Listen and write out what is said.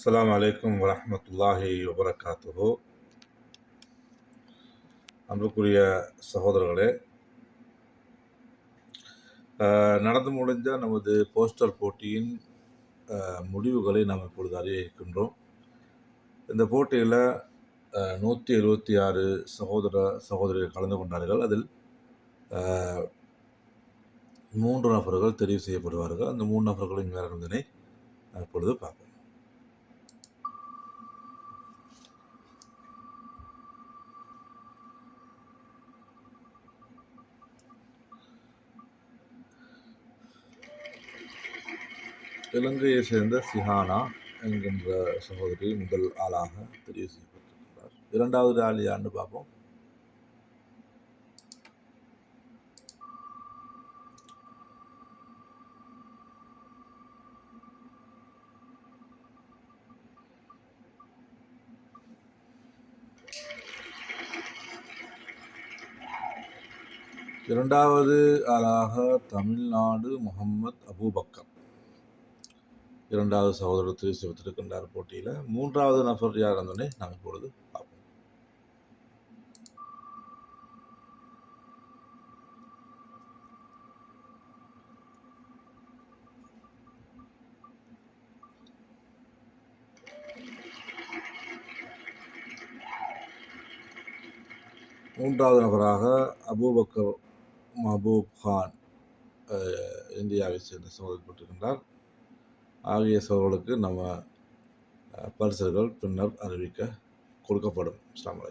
அஸ்ஸலாமு அலைக்கும் வரஹ்மத்துல்லாஹி வபரகாத்துஹு அன்புக்குரிய சகோதரர்களே நடந்து முடிந்த நமது போஸ்டர் போட்டியின் முடிவுகளை நாம் இப்பொழுது அறிய இருக்கின்றோம் இந்த போட்டியில் நூற்றி எழுபத்தி ஆறு சகோதர சகோதரிகள் கலந்து கொண்டார்கள். அதில் மூன்று நபர்கள் தெரிவு செய்யப்படுவார்கள். அந்த மூன்று நபர்களின் வேறு இப்பொழுது பார்ப்போம். இலங்கையை சேர்ந்த சிஹானா என்கின்ற சகோதரி முதல் ஆளாக தெரிவு செய்யப்பட்டிருக்கிறார் இரண்டாவது ஆள் யாருன்னு பார்ப்போம். இரண்டாவது ஆளாக தமிழ்நாடு முகம்மத் அபூபக்கர். இரண்டாவது சகோதரர் திரு செய்யப்பட்டிருக்கின்றார் போட்டியில். மூன்றாவது நபர் யார் இருந்தோடனே நாம் இப்பொழுது பார்ப்போம். மூன்றாவது நபராக அபூபக்கர் மஹபூப் கான் அஹ், இந்தியாவை சேர்ந்த சகோதரப்பட்டிருக்கின்றார் ஆகிய சகோதரர்களுக்கு நம்ம அஹ், பரிசுகள் பின்னர் அறிவிக்க கொடுக்கப்படும். அஸ்ஸலாமு